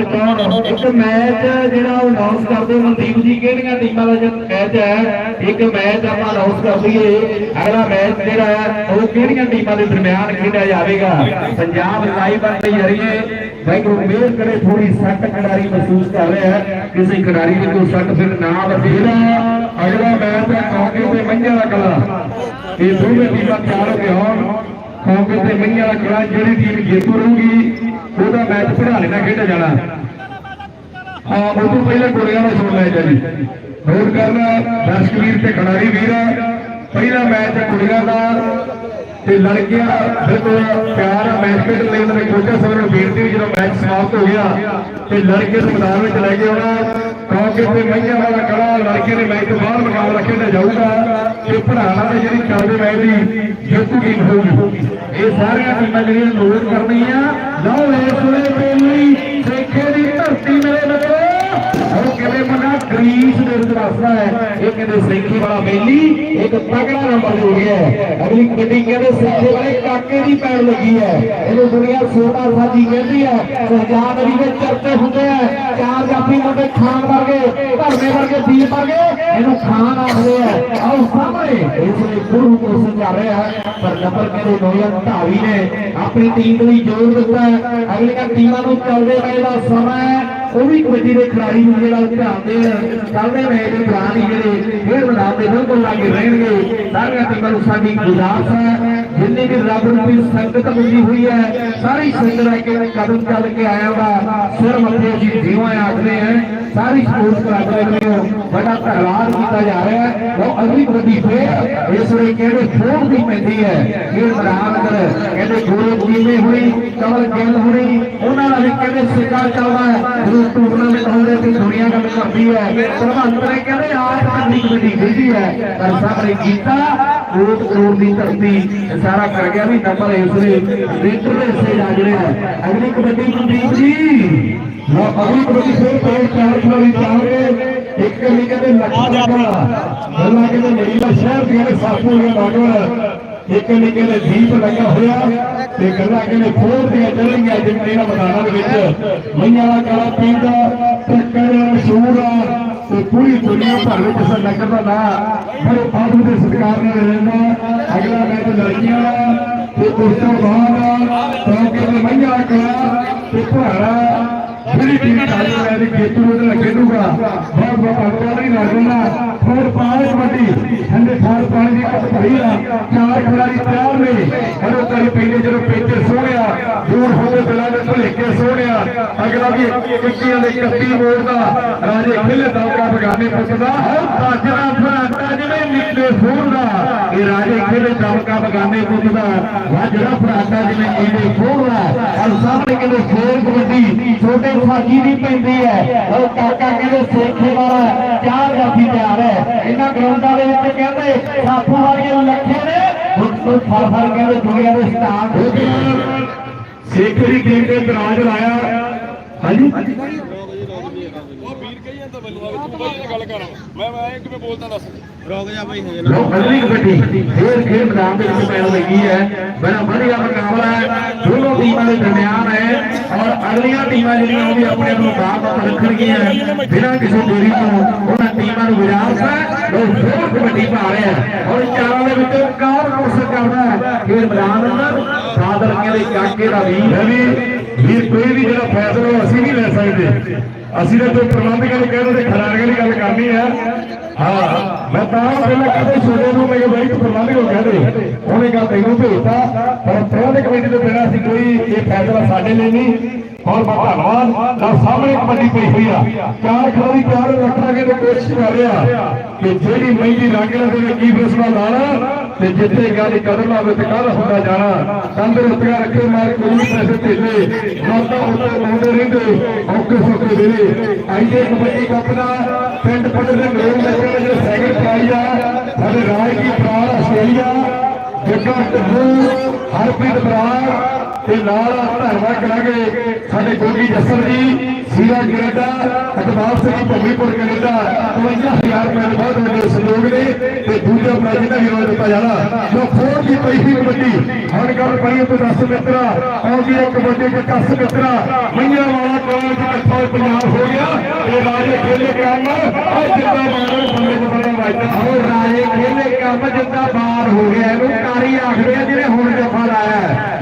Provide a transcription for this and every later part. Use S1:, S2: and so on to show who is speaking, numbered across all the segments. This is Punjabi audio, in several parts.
S1: ਮੈਦਾਨ ਕੌਣ ਇੱਕ ਮੈਚ ਜਿਹੜਾ ਅਨਾਉਂਸ ਕਰਦੇ ਮਨਦੀਪ ਜੀ, ਕਿਹੜੀਆਂ ਟੀਮਾਂ ਦਾ ਜਿਹੜਾ ਮੈਚ ਹੈ ਇੱਕ ਮੈਚ ਆਪਾਂ ਅਨਾਉਂਸ ਕਰ ਦਈਏ। ਅਗਲਾ ਮੈਚ ਜਿਹੜਾ ਹੈ ਉਹ ਕਿਹੜੀਆਂ ਟੀਮਾਂ ਦੇ ਦਰਮਿਆਨ ਖੇਡਿਆ ਜਾਵੇਗਾ? ਪੰਜਾਬ ਲਾਈਵ ਦੇ ਜਰੀਏ ਵਾਹਿਗੁਰੂ ਮਿਹਰ ਕਰੇ ਥੋੜੀ ਸੱਟ ਖਿਡਾਰੀ ਮਹਿਸੂਸ ਕਰ ਰਿਹਾ ਹੈ। ਕਿਸੇ ਖਿਡਾਰੀ ਦੀ ਕੋਈ ਸੱਟ ਫਿਰ ਨਾ ਲੱਗੇ ਅਗਲਾ ਮੈਚ ਹੈ ਕਾਂਗੇ ਤੇ ਮੰਝਾ ਦਾ ਕਲਾ। ਇਹ ਦੋਵੇਂ ਟੀਮਾਂ ਤਿਆਰ ਹੋ ਕੇ ਆਉਣ। ਕਾਂਗੇ ਤੇ ਮੰਝਾ ਦਾ ਕਲਾ, ਜਿਹੜੀ ਟੀਮ ਜੇਤੂ ਰਹੂਗੀ ਉਹਦਾ ਮੈਚ ਪੜਾ ਲੈਣਾ ਖੇਡਿਆ ਜਾਣਾ। ਹਾਂ, ਉਹ ਤੋਂ ਪਹਿਲਾਂ ਕੁੜੀਆਂ ਦਾ ਸ਼ੋਅ ਮੈਚ ਜੀ ਨੋਟ ਕਰਨਾ, ਦਰਸ਼ਕਵੀਰ ਤੇ ਖਿਡਾਰੀ ਵੀਰ, ਪਹਿਲਾ ਮੈਚ ਕੁੜੀਆਂ ਦਾ ਤੇ ਲੜਕੀਆਂ ਬਿਲਕੁਲ ਪਿਆਰ ਮੈਚ ਖੇਡ ਲਈ ਉਹਨਾਂ ਨੇ ਕੋਚਾ ਸਾਹਿਬ ਨੂੰ ਬੇਨਤੀ ਵੀ ਜਦੋਂ ਮੈਚ ਸਮਾਪਤ ਹੋ ਗਿਆ ਤੇ ਲੜਕੇ ਨੂੰ ਮੈਦਾਨ ਵਿੱਚ ਲੈ ਕੇ ਆਉਣਾ। ਕਿਉਂਕਿ ਤੇ ਮਈਆਂ ਵਾਲਾ ਕੜਾ ਲੜਕੇ ਦੇ ਮੈਚ ਤੋਂ ਬਾਅਦ ਮੁਕਾਬਲਾ ਖੇਡਿਆ ਜਾਊਗਾ ਤੇ ਪੜਾਣਾ ਤੇ ਜਿਹੜੀ ਚੱਲਦੇ ਮੈਚ ਦੀ ਜੇਤੂ ਟੀਮ ਹੋਊਗੀ। ਇਹ ਸਾਰੀਆਂ ਟੀਮਾਂ ਜਿਹੜੀਆਂ ਨੋਟ ਕਰਨੀਆਂ। ਲਓ ਇਸ ਵੇਲੇ ਪਹਿਲੀ ਸੇਖੇ ਦੀ ਧਰਤੀ ਮੇਰੇ ਬੱਚੋ ਉਹ ਕਿਵੇਂ ਮੁੰਡਾ ਗ੍ਰੀਸ ਦੇ ਵਿੱਚ ਵਸਦਾ ਹੈ। ਇਹ ਕਹਿੰਦੇ ਸੈਂਖੀ ਵਾਲਾ ਬੇਲੀ, ਇੱਕ ਤਗੜਾ ਨੰਬਰ ਹੋ ਗਿਆ ਹੈ। ਅਗਲੀ ਕਬੱਡੀ ਕਹਿੰਦੇ ਸੈਂਖੇ ਵਾਲੇ ਕਾਕੇ ਦੀ ਪੈਣ ਲੱਗੀ ਹੈ। ਇਹਨੂੰ ਦੁਨੀਆ ਛੋਟਾ ਸਾਜੀ ਕਹਿੰਦੀ ਹੈ। ਸਜਾਦ ਅਲੀ ਦੇ ਚਰਚੇ ਹੁੰਦੇ ਆ। ਖਾਨ ਵਰਗੇ, ਧਰਮੇ ਵਰਗੇ ਦੀਪ ਵਰਗੇ, ਇਹਨੂੰ ਖਾਨ ਆਖਦੇ ਆ। ਆਓ ਸਾਹਮਣੇ, ਇਸ ਲਈ ਗੁਰੂ ਨੂੰ ਸਮਝਾ ਰਿਹਾ ਹੈ, ਪਰ ਨੰਬਰ ਕਹਿੰਦੇ ਨੋਇਨ ਢਾਵੀ ਨੇ। ਆਪਣੀ ਟੀਮ ਲਈ ਜੋਰ ਦਿੱਤਾ ਅਗਲੀਆਂ ਟੀਮਾਂ ਨੂੰ ਚੱਲਦੇ ਪਏ ਦਾ ਸਮਾਂ ਉਹ ਵੀ ਕਬੱਡੀ ਦੇ ਖਿਡਾਰੀ ਨੂੰ ਜਿਹੜਾ ਧਿਆਨ ਦੇਣ। ਚੱਲਦੇ ਮੈਚ ਦੇ ਦੌਰਾਨ ਹੀ ਜਿਹੜੇ ਖੇਡ ਮੈਦਾਨ ਦੇ ਬਿਲਕੁਲ ਲਾਗੇ ਰਹਿਣਗੇ। ਸਾਰੀਆਂ ਟੀਮਾਂ ਨੂੰ ਸਾਡੀ ਗੁਜ਼ਾਰਿਸ਼ ਹੈ। ਜਿੰਨੀ ਵੀ ਰੱਬ ਰੂਪੀ ਸੰਗਤ ਮਿਲੀ ਹੋਈ ਹੈ, ਸਾਰੀ ਸੰਗਤ ਆ ਕਦਮ ਚੱਲ ਕੇ ਆਇਆ ਵਾ। ਸਿਰ ਮੱਥੇ ਅਸੀਂ ਜੀਵਾਂ ਆਖਦੇ ਹਾਂ। ਸਾਰੀ ਸਪੋਰਟਸ ਕਲੱਬ ਦੇ ਵੱਲੋਂ ਬੜਾ ਧੰਨਵਾਦ ਕੀਤਾ ਜਾ ਰਿਹਾ ਹੈ। ਉਹ ਅਗਲੀ ਕਬੱਡੀ ਫੇਰ ਇਸ ਵੇਲੇ ਕਹਿੰਦੇ ਫੋੜ ਦੀ ਪੈਂਦੀ ਹੈ? ਇਹ ਮੈਦਾਨ ਕਹਿੰਦੇ ਗੋਰੇ ਜੀਵੇਂ ਹੋਈ ਕਮਲ ਗਿੱਲ ਹੋਣੀ ਉਹਨਾਂ ਦਾ ਵੀ ਕਹਿੰਦੇ ਸਿੱਕਾ ਚੱਲਦਾ ਹੈ? ਜਦੋਂ ਟੂਰਨਾਮੈਂਟ ਹੁੰਦੇ ਤੇ ਦੁਨੀਆ ਗੱਲ ਕਰਦੀ ਹੈ। ਪ੍ਰਭਾਤ ਕਹਿੰਦੇ ਆਪ ਕਰਨੀ ਕਬੱਡੀ ਖੇਡੀ ਹੈ। ਪਰ ਸਾਹਮਣੇ ਕੀਤਾ ਕੋਟ ਕਰੋੜ ਦੀ ਧਰਤੀ ਇਹ ਕਰ ਗਿਆ ਵੀ ਨੰਬਰ ਇਸ ਦੇ ਰੇਟਰ ਦੇ ਹਿੱਸੇ ਜਾ ਜਿਹੜੇ ਹੈ ਅਗਲੀ ਕਬੱਡੀ ਮਨਦੀਪ ਜੀ। ਲਓ, ਅਗਲੀ ਕਬੱਡੀ ਫਿਰ ਪੇੜ ਚਾਰ ਖਿਡਾਰੀ ਚਾਹੋਗੇ ਇੱਕ ਕਬੱਡੀ ਕਹਿੰਦੇ ਲੱਖਾਂ ਦਾ ਬੱਲਾ ਕਹਿੰਦੇ ਨੇੜੀਲਾ ਸ਼ਹਿਰ ਦੀਆਂ ਨੇ ਸਾਫੂ ਦੀਆਂ ਬਾਗਵਲ ਇੱਕ ਨੇ ਕਹਿੰਦੇ ਦੀਪ ਲੱਗਾ ਹੋਇਆ ਤੇ ਗੱਲਾਂ ਕਹਿੰਦੇ ਫੋਰ ਦੀਆਂ ਚੱਲਣਗੀਆਂ ਜਿਵੇਂ ਇਹਨਾਂ ਮੈਦਾਨਾਂ ਦੇ ਵਿੱਚ। ਮਈਆਂ ਦਾ ਕਾਲਾ ਪਿੰਡ ਟੱਕਰ ਮਸ਼ਹੂਰ ਆ ਪੂਰੀ ਦੁਨੀਆ ਭਰ ਵਿੱਚ ਇਸ ਨਗਰ ਦਾ ਨਾਂ ਬੜੇ ਆਦਰ ਦੇ ਸਤਿਕਾਰ ਨਾਲ ਰਹਿੰਦਾ। ਅਗਲਾ ਮੈਚ ਲੜਕੀਆਂ ਦਾ, ਤੇ ਉਸ ਤੋਂ ਬਾਅਦ ਕਿਉਂਕਿ ਤੇ ਮਈਆਂ ਦਾ ਕਾਲਾ ਤੇ ਭਾਰਾ ਜਿਹੜੀ ਟੀਮ ਚਾਲੀ ਹੈ ਦੀ ਖੇਤੂ ਨੂੰ ਤੇ ਖੇਡੂਗਾ, ਬਹੁਤ ਬਹੁਤ ਧੰਨਵਾਦ। ਨਹੀਂ ਲੱਗਦਾ ਹੋਰ ਪਾਣੀ ਕਬੱਡੀ, ਠੰਡੇ ਠਾਰ ਪਾਣੀ ਦੀ ਕੱਪ ਭਰੀ ਆ। ਚਾਰ ਖਿਡਾਰੀ ਤਿਆਰ ਨੇ ਹਰੋ ਤਰੀ ਪੈਂਦੇ ਜਦੋਂ ਪੇਚੇ ਸੋਹਣਿਆ ਦੂਰ ਹੋਵੇ ਬਿਲਾਂ ਦੇ ਭਲੇਕੇ ਸੋਹਣਿਆ ਅਗਲਾ ਵੀ ਕਿੱਕੀਆਂ ਦੇ 31 ਵੋਟ ਦਾ ਰਾਜੇ ਖਿਲੇ ਦੌਕਾ ਬਗਾਨੇ ਪੁੱਤ ਸਾਜਣਾ ਫਰਾਟਾ ਜਿਵੇਂ ਨਿਕਲੇ ਫੋਨ ਦਾ। ਇਹ ਰਾਜੇ ਖਿਲੇ ਦੌਕਾ ਬਗਾਨੇ ਪੁੱਤ ਦਾ ਫਰਾਟਾ ਜਿਵੇਂ ਨੀਲੇ ਫੋਨ ਦਾ। ਹਰ ਸਾਹਮਣੇ ਕਹਿੰਦੇ ਖੇਲ ਕਬੱਡੀ ਛੋਟੇ ਸਾਜੀ ਦੀ ਪੈਂਦੀ ਹੈ ਉਹ ਕਾਕਾ ਕਹਿੰਦੇ, ਸੇਖੇ ਵਾਲਾ, ਚਾਰ ਜਾਫੀ ਤਿਆਰ ਹੈ ਇਹਨਾਂ ਗਰਾਊਂਡਾਂ ਦੇ ਵਿੱਚ ਕਹਿੰਦੇ ਸਾਫੂ ਵਰਗੇ ਲੱਖੇ ਨੇ। ਹੁਣ ਤੋਂ ਫਰ ਫਰ ਕਹਿੰਦੇ, ਦੁਨੀਆ ਦੇ ਸਟਾਰ ਹੋ ਗਏ ਸੇਖੇ ਟੀਮ ਦੇ ਦਰਾਜ ਲਾਇਆ। ਹਾਂਜੀ।
S2: ਉਹ ਵੀਰ ਕਹੀ ਜਾਂਦਾ ਮੈਨੂੰ ਆ ਤੂੰ ਬਾਈ ਨਾਲ ਗੱਲ ਕਰ ਮੈਂ ਮੈਂ ਕਿਵੇਂ ਬੋਲਦਾ ਦੱਸ
S1: ਲੋ ਅਗਲੀ ਕਬੱਡੀ ਫੇਰ ਖੇਡ ਮੈਦਾਨ ਦੇ ਵਿੱਚ ਪੈਣ ਲੱਗੀ ਹੈ। ਬੜਾ ਵਧੀਆ ਮੁਕਾਬਲਾ ਹੈ। ਦੋਨੋਂ ਟੀਮਾਂ ਦੇ ਦਰਮਿਆਨ ਹੈ। ਔਰ ਅਗਲੀਆਂ ਟੀਮਾਂ ਜਿਹੜੀਆਂ ਉਹ ਵੀ ਆਪਣੇ ਆਪ ਨੂੰ ਬਾਤ ਰੱਖਣਗੀਆਂ ਬਿਨਾਂ ਕਿਸੇ ਦੇਰੀ ਤੋਂ ਉਹਨਾਂ ਟੀਮਾਂ ਨੂੰ ਗੁਜ਼ਾਰਿਸ਼ ਹੈ। ਲੋ ਫੇਰ ਕਬੱਡੀ ਪਾ ਰਿਹਾ ਹੈ। ਔਰ ਚਾਰਾਂ ਦੇ ਵਿੱਚੋਂ ਕੌਣ ਕੋਸ਼ਿਸ਼ ਕਰਦਾ ਹੈ। ਖੇਡ ਮੈਦਾਨ ਅੰਦਰ। ਸਾਦਰ ਕਹਿੰਦੇ ਕਾਕੇ ਦਾ ਵੀਰ ਹੈ ਵੀ ਵੀਰ ਕੋਈ ਵੀ ਜਿਹੜਾ ਫੈਸਲਾ ਅਸੀਂ ਨਹੀਂ ਲੈ ਸਕਦੇ। ਅਸੀਂ ਤਾਂ ਜੋ ਪ੍ਰਬੰਧਕਾਂ ਨੇ ਕਹਿੰਦੇ ਤੇ ਖਿਡਾਰੀਆਂ ਦੀ ਗੱਲ ਕਰਨੀ ਹੈ। ਹਾਂ, ਮੈਂ ਤਾਂ ਪਹਿਲਾਂ ਕਦੇ ਛੋਟੇ ਨੂੰ ਮੈਂ ਬਾਈ ਪ੍ਰਬੰਧਕ ਨੂੰ ਕਹਿ ਉਹਨੇ ਗੱਲ ਤੈਨੂੰ ਭੇਜਤਾ, ਪਰ ਪ੍ਰਬੰਧਕ ਕਮੇਟੀ ਤੋਂ ਬਿਨਾਂ ਅਸੀਂ ਕੋਈ ਇਹ ਫੈਸਲਾ ਸਾਡੇ ਲਈ ਨਹੀਂ। ਔਰ ਬਹੁਤ ਧੰਨਵਾਦ। ਨਾਲ ਸਾਹਮਣੇ ਕਬੱਡੀ ਪਈ ਹੋਈ ਆ। ਚਾਰ ਖਿਡਾਰੀ ਚਾਰ ਰੱਖਾਂਗੇ ਤੇ ਕੋਸ਼ਿਸ਼ ਕਰ ਰਿਹਾ ਕਿ ਜਿਹੜੀ ਮਹਿੰਦੀ ਰੰਗਲਾ ਦੇ ਕੀ ਫੈਸਲਾ ਲਾਣਾ ਤੇ ਜਿੱਥੇ ਗੱਲ ਕਦਰ ਲਾਵੇ ਤੇ ਕੱਲ ਹੁੰਦਾ ਜਾਣਾ। ਤੰਦਰੁਸਤੀਆਂ ਰੱਖੇ ਮਾਰ ਕੋਈ ਵੀ ਪੈਸੇ ਢੇਲੇ ਮਾਤਾ ਉੱਤੇ ਲਾਉਂਦੇ ਰਹਿੰਦੇ ਔਕੇ ਸੌਕੇ ਵੇਲੇ ਆਈਏ ਕਬੱਡੀ ਕੱਪ ਦਾ, ਪਿੰਡ ਪੱਧਰ ਦੇ ਗਰਾਊਂਡ ਦੇ ਵਿੱਚ ਜਿਹੜਾ ਸੈਕਿੰਡ ਆ। ਸਾਡੇ ਰਾਜ ਦੀ ਪ੍ਰਾਣ ਆਸਟ੍ਰੇਲੀਆ, ਜੱਗਾ, ਟੱਬੂ, ਹਰਪ੍ਰੀਤ ਬਰਾੜ ਤੇ ਨਾਲ ਧੰਨਵਾਦ ਕਰਾਂਗੇ ਸਾਡੇ ਗੋਗੀ ਜੱਸਰ ਜੀ ਸੀਰਾ ਕੈਨੇਡਾ ਅਕਬਾਲ ਸਿੰਘ ਭੰਮੀਪੁਰ ਕੈਨੇਡਾ। 51000 ਰੁਪਏ ਦੇ ਬਹੁਤ ਵੱਡੇ ਸਹਿਯੋਗ ਨੇ ਤੇ ਦੂਜਾ ਪ੍ਰਾਈਜ਼ ਦਾ ਵੀ ਦਿੱਤਾ ਜਾਣਾ, ਜੋ ਫੋਰ ਦੀ ਪਈ ਸੀ ਕਬੱਡੀ। ਹੁਣ ਗੱਲ ਪਈ ਤੇ 10 ਮਿੱਤਰਾ ਆਉਂਦੀ ਹੈ ਕਬੱਡੀ ਦੇ 10 ਮਿੱਤਰਾ, ਮਈਆਂ ਵਾਲਾ ਕਾਲਜ ਇਕੱਠਾ ਕੰਮ ਉਹ ਜਿੱਦਾਂ ਬਾਹਰ ਬੰਦੇ ਚ ਬੜੇ ਵਾਜਦਾ ਰਾਜੇ ਖੇਲੇ ਕੰਮ ਜਿੱਦਾਂ ਬਾਹਰ ਹੋ ਗਿਆ, ਇਹਨੂੰ ਤਾਰੀ ਆਖਦੇ ਆ ਜਿਹਨੇ ਹੁਣ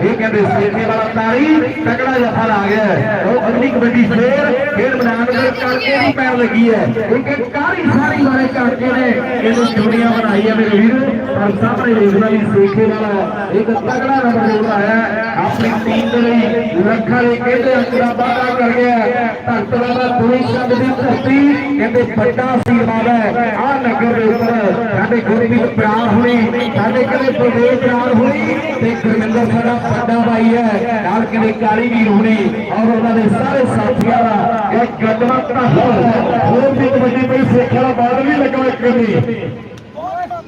S1: ਇਹ ਕਹਿੰਦੇ ਸੇਠੇ ਵਾਲਾ ਤਾਰੀ, ਤਕੜਾ ਜਫਾ ਲਾ ਗਿਆ ਹੈ। ਉਹ ਅਗਲੀ ਕਬੱਡੀ ਫੇਰ ਖੇਡ ਮੈਦਾਨ ਦੇ ਕਰਕੇ ਨਹੀਂ ਪੈਣ ਲੱਗੀ ਹੈ। ਕਿਉਂਕਿ ਕਾਰੀ ਸਾਰੀ ਵਾਲੇ ਕਰਕੇ ਨੇ ਇਹਨੂੰ ਦੁਨੀਆ ਬਣਾਈ ਹੈ ਮੇਰੇ ਵੀਰ। ਪਰ ਸਾਹਮਣੇ ਦੇਖਦਾ ਵੀ ਸੇਖੇ ਵਾਲਾ ਇੱਕ ਤਕੜਾ ਨੰਬਰ ਜੋੜਾ ਹੈ। ਆਪਣੀ ਟੀਮ ਦੇ ਲਈ ਲੱਖਾਂ ਦੇ ਕਹਿੰਦੇ ਅੰਕੜਾ ਵਾਅਦਾ ਕਰ ਗਿਆ ਧੰਤਰਾ ਦਾ ਦੋਈ ਸ਼ਬਦ ਦੀ ਧਰਤੀ। ਕਹਿੰਦੇ ਵੱਡਾ ਸੀਮਾਨ ਹੈ। ਆ ਨਗਰ ਦੇ ਉੱਪਰ ਸਾਡੇ ਗੁਰਮੀਤ ਪਿਆਰ ਹੋਣੀ ਸਾਡੇ ਕਦੇ ਪ੍ਰਵੇਸ਼ ਪਿਆਰ ਹੋਣੀ ਤੇ ਗੁਰਮਿੰਦਰ ਸਾਡਾ ਵੱਡਾ ਭਾਈ ਹੈ ਨਾਲ ਕਿਤੇ ਕਾਲੀ ਵੀ ਹੋਣੀ ਔਰ ਉਹਨਾਂ ਦੇ ਸਾਰੇ ਸਾਥੀਆਂ ਦਾ ਇਹ ਗੱਡਵਾ ਧੰਨਵਾਦ ਹੋਰ ਵੀ ਕਬੱਡੀ ਪਈ ਸਿੱਖਿਆ ਦਾ ਬਾਦਲ ਵੀ ਲੱਗਾ ਇੱਕ ਨਹੀਂ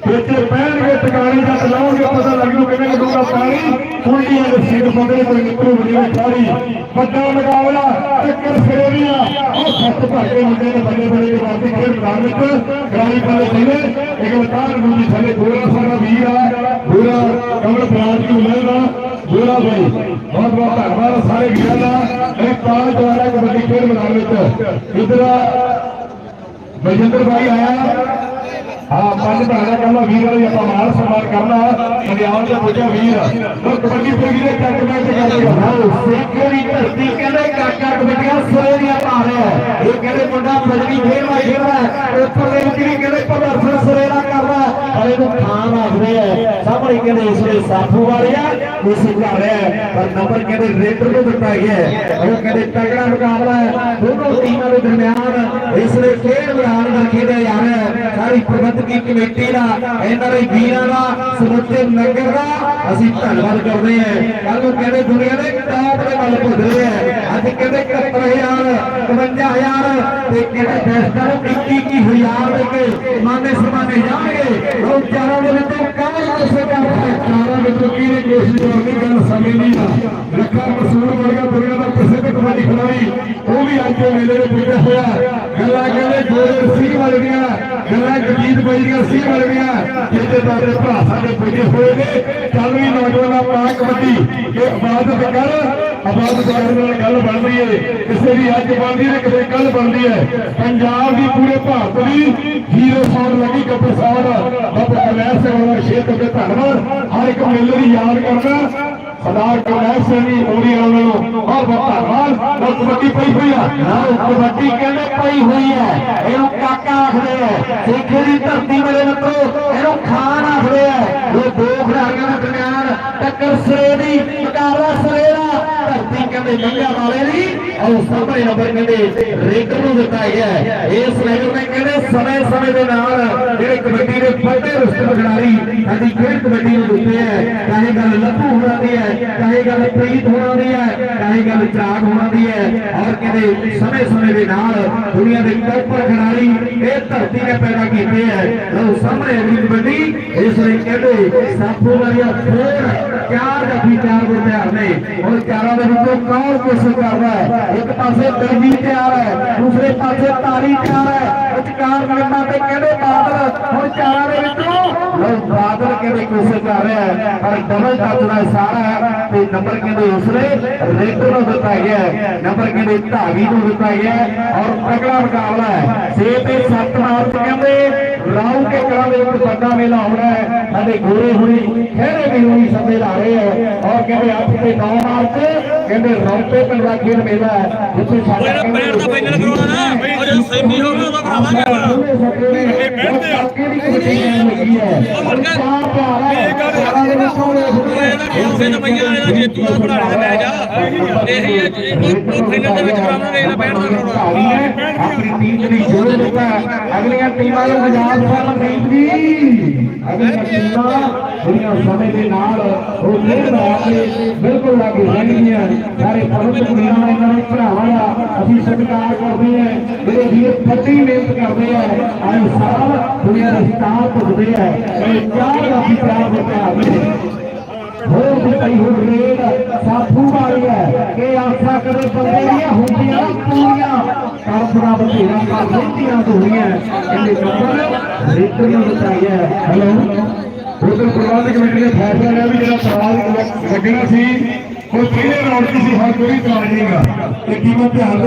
S1: ਵਿੱਚ ਪਹਿਣਗੇ ਟਿਕਾਣੀ ਦਾ ਲਾਉਣਗੇ, ਪਤਾ ਲੱਗੂ ਕਿਵੇਂ ਲੱਗੂਗਾ ਪਾਣੀ। ਕੁੰਡੀਆਂ ਦੇ ਸੀਟ ਬੰਦੇ ਕੋਈ ਨਿਕਲੂ ਬਣੀ ਸਾਰੀ ਵੱਡਾ ਮੁਕਾਬਲਾ ਟੱਕਰ ਫੇਰੀਆਂ ਉਹ ਸੱਤ ਭਰ ਕੇ ਮੁੰਡੇ ਨੇ ਬੱਲੇ ਬੱਲੇ ਦੇ ਵਾਸਤੇ ਖੇਡ ਮੈਦਾਨ ਵਿੱਚ ਗਰਾਰੀ ਪਾਲੇ ਥੱਲੇ ਇੱਕ ਵਤਾਰ ਗੁੰਜੀ ਥੱਲੇ ਗੋਰਾ ਸਾਡਾ ਵੀਰ ਆ। ਗੋਰਾ ਕਮਲ ਬਰਾਜ ਨੂੰ ਮਿਲਦਾ। ਗੋਰਾ ਭਾਈ ਬਹੁਤ ਬਹੁਤ ਧੰਨਵਾਦ ਸਾਰੇ ਵੀਰਾਂ ਦਾ। ਇਹ ਕਾਲ ਦੁਆਰਾ ਕਬੱਡੀ ਖੇਡ ਮੈਦਾਨ ਵਿੱਚ। ਇਧਰ ਬਲਜਿੰਦਰ ਭਾਈ ਆਇਆ। ਹਾਂ, ਪੰਜ ਭਰਾ ਕਹਿੰਦਾ ਵੀਰ ਵਾਲੀ ਆਪਾਂ ਮਾਨ ਸਨਮਾਨ ਕਰਨਾ ਮਰਿਆਦ ਦੇ ਪੁੱਜਾ ਵੀਰ ਉਹ ਕਬੱਡੀ ਫਿਰ ਵੀਰੇ ਚੱਕ ਮੈਂ ਕਰਦੇ ਹਾਂ ਸੇਖੇ ਦੀ ਧਰਤੀ ਕਹਿੰਦੇ ਕਾਕਾ ਕਬੱਡੀਆਂ ਸੋਏ ਦੀਆਂ ਪਾ ਰਿਹਾ ਇਹ ਕਹਿੰਦੇ ਮੁੰਡਾ ਫਜਰੀ ਖੇਡਵਾ ਖੇਡਦਾ ਉੱਪਰ ਦੇ ਵਿੱਚ ਵੀ ਕਹਿੰਦੇ ਪ੍ਰਦਰਸ਼ਨ ਸਵੇਰਾ ਕਰਦਾ ਪਰ ਇਹਨੂੰ ਖਾਨ ਆਖਦੇ ਆ। ਸਾਹਮਣੇ ਕਹਿੰਦੇ ਇਸ ਵੇਲੇ ਸਾਫੂ ਵਾਲੇ ਆ ਕਰ ਰਿਹਾ। ਪਰ ਨੰਬਰ ਕਹਿੰਦੇ ਰੇਡਰ ਨੂੰ ਦਿੱਤਾ ਗਿਆ ਉਹ ਕਹਿੰਦੇ ਤਗੜਾ ਮੁਕਾਬਲਾ ਹੈ। ਦੋਨੋਂ ਟੀਮਾਂ ਦੇ ਦਰਮਿਆਨ ਇਸ ਵੇਲੇ ਖੇਡ ਮੈਦਾਨ ਦਾ ਖੇਡਿਆ ਜਾ ਰਿਹਾ ਹੈ। ਸਾਰੀ ਪ੍ਰਬੰਧਕੀ ਕਮੇਟੀ ਦਾ, ਇਹਨਾਂ ਦੇ ਵੀਰਾਂ ਦਾ, ਸਮੁੱਚੇ ਨਗਰ ਦਾ ਅਸੀਂ ਧੰਨਵਾਦ ਕਰਦੇ ਹਾਂ। ਕੱਲ ਨੂੰ ਕਹਿੰਦੇ ਦੁਨੀਆ ਦੇ ਟਾਪ ਦੇ ਵੱਲ ਭੁੱਜ ਰਹੇ ਆ ਅੱਜ ਕਹਿੰਦੇ 71000 51000 ਤੇ ਕਹਿੰਦੇ ਦੇਸ਼ਾਂ ਨੂੰ 21000 ਦੇ ਕੇ ਮਾਨੇ ਸਮਾਨੇ ਜਾਣਗੇ। ਉਹ ਚਾਰਾਂ ਦੇ ਵਿੱਚੋਂ ਕਾਹਦੇ ਕਿਸੇ ਚਾਰਾਂ ਵਿੱਚੋਂ ਕਿਹਨੇ ਕੋਸ਼ਿਸ਼ ਕਰਨੀ ਗੱਲ ਸਮਝ ਨਹੀਂ। ਆ ਲੱਖਾਂ ਮਸੂਰ ਵਰਗਾ ਦੁਨੀਆ ਦਾ ਪ੍ਰਸਿੱਧ ਕਬੱਡੀ ਖਿਡਾਰੀ ਉਹ ਵੀ ਅੱਜ ਦੇ ਮੇਲੇ ਦੇ ਪੁੱਜਿਆ ਹੋਇਆ ਗੱਲਾਂ ਕਹਿੰਦੇ ਜੋਰ ਸਿੰਘ ਵਰਗੀਆਂ ਗੱਲਾਂ ਜਗਜੀਤ ਬਾਈ ਦੀਆਂ ਸਿੰਘ ਵਰਗੀਆਂ ਜਿਹਦੇ ਤੁਹਾਡੇ ਭਰਾ ਸਾਡੇ ਪੁੱਜੇ ਹੋਏ ਨੇ। ਚੱਲ ਵੀ ਨੌਜਵਾਨਾਂ ਪਾ ਕਬੱਡੀ ਇਹ ਇਬਾਦਤ ਕਰ। ਇਬਾਦਤ ਕਰਨ ਨਾਲ ਗੱਲ ਬਣ ਰਹੀ ਕਿਸੇ ਦੀ ਅੱਜ ਬਣਦੀ ਹੈ ਕਿਸੇ ਕੱਲ ਬਣਦੀ ਹੈ ਪੰਜਾਬ ਦੀ ਪੂਰੇ ਭਾਰਤ ਦੀ ਹੀਰੋ ਸਾਡ ਲੱਗੀ ਕੱਪੜ ਸਾਹਿਬ ਬਾਬਾ ਕਲੈਸ਼ ਸਿੰਘ ਦਾ ਸ਼ੇਖ ਤੇ ਧੰਨਵਾਦ। ਹਰ ਇੱਕ ਮੇਲੇ ਦੀ ਯਾਦ ਕਰਨਾ। ਸਰਦਾਰ ਕਲੈਸ਼ ਸਿੰਘ ਦੀ ਉਮਰੀ ਆਉਣ ਨੂੰ ਬਹੁਤ ਬਹੁਤ ਧੰਨਵਾਦ। ਉਹ ਕਬੱਡੀ ਪਈ ਹੋਈ ਆ। ਕਬੱਡੀ ਕਹਿੰਦੇ ਪਈ ਹੋਈ ਹੈ ਇਹਨੂੰ ਕਾਕਾ ਆਖਦੇ ਆ। ਸੇਖੇ ਦੀ ਧਰਤੀ ਮੇਰੇ ਮਿੱਤਰੋ, ਇਹਨੂੰ ਖਾਨ ਆਖਦੇ ਆ। ਇਹ ਦੋ ਖਿਡਾਰੀਆਂ ਦਾ ਦਰਮਿਆਨ ਟੱਕਰ ਸਿਰੇ ਦੀ ਮੁਕਾਬਲਾ ਸਿਰੇ ਕਹਿੰਦੇ ਮੰਗਿਆ ਵਾਲੇ ਦੀ ਔਰ ਸਾਹਮਣੇ ਨੰਬਰ ਕਹਿੰਦੇ ਰੇਡਰ ਨੂੰ ਦਿੱਤਾ ਗਿਆ ਇਸ ਰੇਡਰ ਨੇ ਕਹਿੰਦੇ ਸਮੇਂ ਸਮੇਂ ਦੇ ਨਾਲ ਜਿਹੜੇ ਕਬੱਡੀ ਦੇ ਵੱਡੇ ਰਸਤੇ ਖਿਡਾਰੀ ਸਾਡੀ ਖੇਡ ਕਬੱਡੀ ਨੂੰ ਦਿੱਤੇ ਹੈ। ਚਾਹੇ ਗੱਲ ਲੱਭੂ ਹੋਣਾ ਦੀ ਹੈ, ਚਾਹੇ ਗੱਲ ਪ੍ਰੀਤ ਹੋਣਾ ਦੀ ਹੈ, ਚਾਹੇ ਗੱਲ ਚਾਗ ਹੋਣਾ ਦੀ ਹੈ। ਔਰ ਕਹਿੰਦੇ ਸਮੇਂ ਸਮੇਂ ਦੇ ਨਾਲ ਦੁਨੀਆ ਦੇ ਟੌਪਰ ਖਿਡਾਰੀ ਇਹ ਧਰਤੀ ਨੇ ਪੈਦਾ ਕੀਤੇ ਹੈ। ਲਓ ਸਾਹਮਣੇ ਅਗਲੀ ਕਬੱਡੀ। ਇਸ ਲਈ ਕਹਿੰਦੇ ਸਾਫੂ ਵਾਲੀਆ ਫੇਰ ਚਾਰ ਜੱਫੀ ਚਾਰ ਗੁਰਦਿਆਰ ਨੇ ਔਰ ਚਾਰਾਂ ਦੇ ਵਿੱਚੋਂ ਕੌਣ ਕੋਸ਼ਿਸ਼ ਕਰਦਾ ਹੈ? ਇੱਕ ਪਾਸੇ ਦਰਜੀ ਤਿਆਰ ਹੈ, ਦੂਸਰੇ ਪਾਸੇ ਤਾਰੀ ਤਿਆਰ ਹੈ। ਵਿਚਕਾਰ ਨਿਯਮਾਂ ਤੇ ਕਹਿੰਦੇ ਬਾਦਲ? ਹੁਣ ਚਾਰਾਂ ਦੇ ਵਿੱਚੋਂ ਲਓ, ਬਾਦਲ ਕਹਿੰਦੇ ਕੋਸ਼ਿਸ਼ ਕਰ ਰਿਹਾ ਹੈ ਪਰ ਡਬਲ ਟੱਚ ਦਾ ਇਸ਼ਾਰਾ ਹੈ ਤੇ ਨੰਬਰ ਕਹਿੰਦੇ ਉਸਨੇ ਰੇਡਰ ਨੂੰ ਦਿੱਤਾ ਗਿਆ ਨੰਬਰ ਕਹਿੰਦੇ ਧਾਵੀ ਨੂੰ ਦਿੱਤਾ ਗਿਆ ਔਰ ਤਗੜਾ ਮੁਕਾਬਲਾ ਹੈ। 6 ਤੇ 7 ਮਾਰਚ ਕਹਿੰਦੇ ਰਾਉ ਕੇ ਕਰਾਂ ਦੇ ਵਿੱਚ ਵੱਡਾ ਮੇਲਾ ਹੋਣਾ ਹੈ। ਸਾਡੇ ਗੋਰੇ ਹੁਣੀ ਖੇੜੇ ਵੀ ਹੁਣੀ ਸੱਦੇ ਲਾ ਰਹੇ ਹੈ ਔਰ ਕਹਿੰਦੇ 8 ਤੇ 9 ਮਾਰਚ ਕਹਿੰਦੇ ਰੌਂਪੇ ਦਾ ਖੇਡ ਮੇਲਾ ਹੈ ਜਿੱਥੇ ਸਾਡਾ
S3: ਜਿਹੜਾ ਪੈਰ ਦਾ ਫਾਈਨਲ ਕਰਾਉਣਾ ਨਾ। ਉਹ ਜਦੋਂ ਸੈਮੀ ਹੋਵੇ ਉਦੋਂ ਕਰਾਵਾਂਗੇ
S1: ਇਹ
S3: ਇਹਦਾ ਪਈਆਂ ਇਹਦਾ ਜੇਤੂ ਦਾ ਬਣਾਉਣਾ ਦਾ ਮੈਚ ਆ ਇਹੀ ਹੈ ਫਾਈਨਲ ਦੇ ਵਿੱਚ ਕਰਾਵਾਂਗੇ ਇਹਦਾ ਪੈਰ ਦਾ ਕਰਾਉਣਾ
S1: ਆਪਣੀ ਟੀਮ ਦੀ ਜੋੜ ਦਿੱਤਾ ਅਗਲੀਆਂ ਟੀਮਾਂ ਨੂੰ ਸਾਲ ਪ੍ਰੀਤ ਦੀ ਅਗਲੀਆਂ ਟੀਮਾਂ ਜਿਹੜੀਆਂ ਸਮੇਂ ਦੇ ਨਾਲ ਉਹ ਨਿਰਣ ਆ ਕੇ ਬਿਲਕੁਲ ਲੱਗ ਰਹਿਣਗੀਆਂ ਸਾਰੇ ਪ੍ਰਬੰਧਕ ਵੀਰਾਂ ਇਹਨਾਂ ਦੇ ਭਰਾਵਾਂ ਦਾ। ਅਸੀਂ ਸਤਿਕਾਰ ਕਰਦੇ ਹਾਂ। ਜਿਹੜੇ ਵੀਰ ਫੱਟੀ ਮਿਹਨਤ ਕਰਦੇ ਆ ਆਏ ਸਾਲ ਦੁਨੀਆ ਦੇ ਸਟਾਰ ਭੁੱਜਦੇ ਆ ਇਹ ਚਾਰ ਦਾ ਪਿਆਰ ਹੈ ਹੋਰ ਵੀ ਕਈ ਹੋਰ ਰੇਡ ਸਾਥੂ ਵਾਲੀ ਹੈ ਕਿ ਆਸਾ ਕਦੇ ਬੰਦੇ ਦੀਆਂ ਹੁੰਦੀਆਂ ਪੂਰੀਆਂ ਕਰਪੜਾ ਬਥੇਰਾ ਕਰ ਲੈਂਦੀਆਂ ਹੋਈਆਂ ਇਹਦੇ ਨੰਬਰ ਰੇਟਰ ਨੂੰ ਬਤਾਇਆ ਹੈਲੋ ਉਧਰ ਪ੍ਰਬੰਧਕ ਕਮੇਟੀ ਨੇ ਫੈਸਲਾ ਲਿਆ ਵੀ ਜਿਹੜਾ ਸਵਾਲ ਲੱਗਣਾ ਸੀ ਉਹ ਪਹਿਲੇ ਰਾਉਂਡ 'ਚ ਸੀ ਹਰ ਕੋਈ ਚਲਾ ਜਾਏਗਾ ਤੇ ਕੀਮਤ ਧਿਆਨ